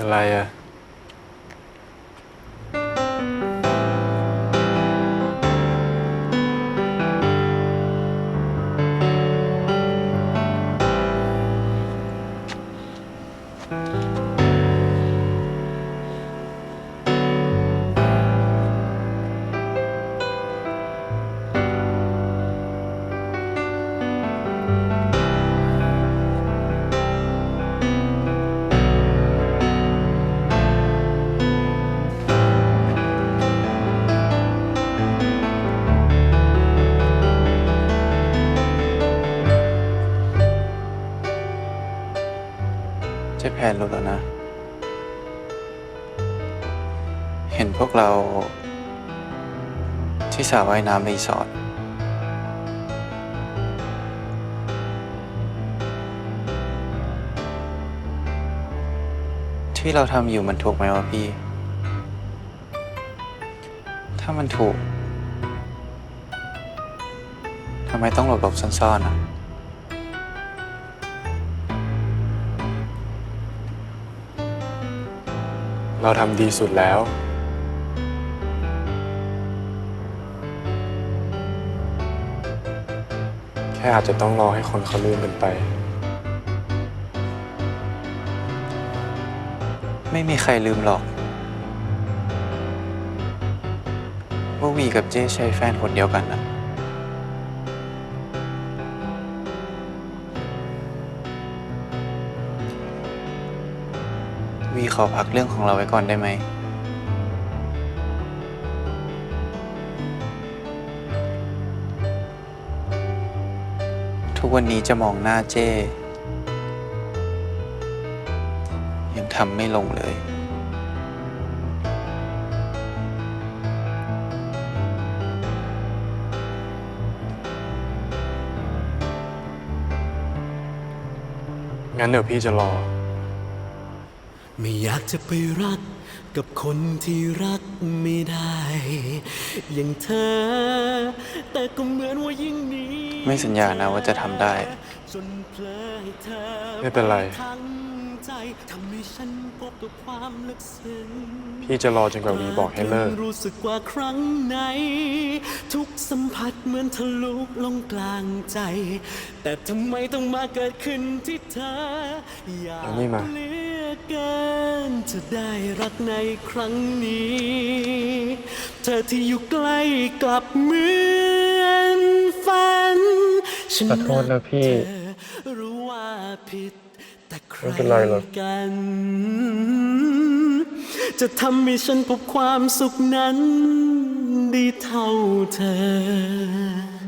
อะไรอะ เจ๊แพนรู้แล้วนะ เห็นพวกเรา ที่สระว่ายน้ำรีสอร์ทที่เราทำอยู่มันถูกไหมวะพี่ ถ้ามันถูก ทำไมต้องหลบหลบซ่อนๆอะ เราทำดีสุดแล้ว แค่อาจจะต้องรอให้คนเขาลืมกันไป ไม่มีใครลืมหรอก ว่าวีกับเจ้ใช่แฟนคนเดียวกันนะ วีขอพักเรื่องของเราไว้ก่อนได้ไหม ทุกวันนี้จะมองหน้าเจ้ ยังทำไม่ลงเลย งั้นเดี๋ยวพี่จะรอ ไม่อยากจะไปรักกับคนที่รักไม่ได้ อย่างเธอ แต่ก็เหมือนว่ายิ่งหนี้ไม่สัญญานะว่าจะทำได้ จนเพลอให้เธอไม่เป็นไร ทั้งใจทำให้ฉันพบกับความลึกซึ้งพี่จะรอจนกว่าวีบอกให้เลิก รู้สึกว่าครั้งไหน ทุกสัมผัสเหมือนทะลุลงกลางใจ แต่ทำไมต้องมาเกิดขึ้นที่เธออยากเอานี่มา เหลือเกินจะได้รักในครั้งนี้ เธอที่อยู่ใกล้กลับเหมือนฝันฉันขอโทษนะพี่รักเธอรู้ว่าผิด แต่ใครไม่เป็นไรหรอก กัน จะทำให้ฉันพบความสุขนั้น ดีเท่าเธอ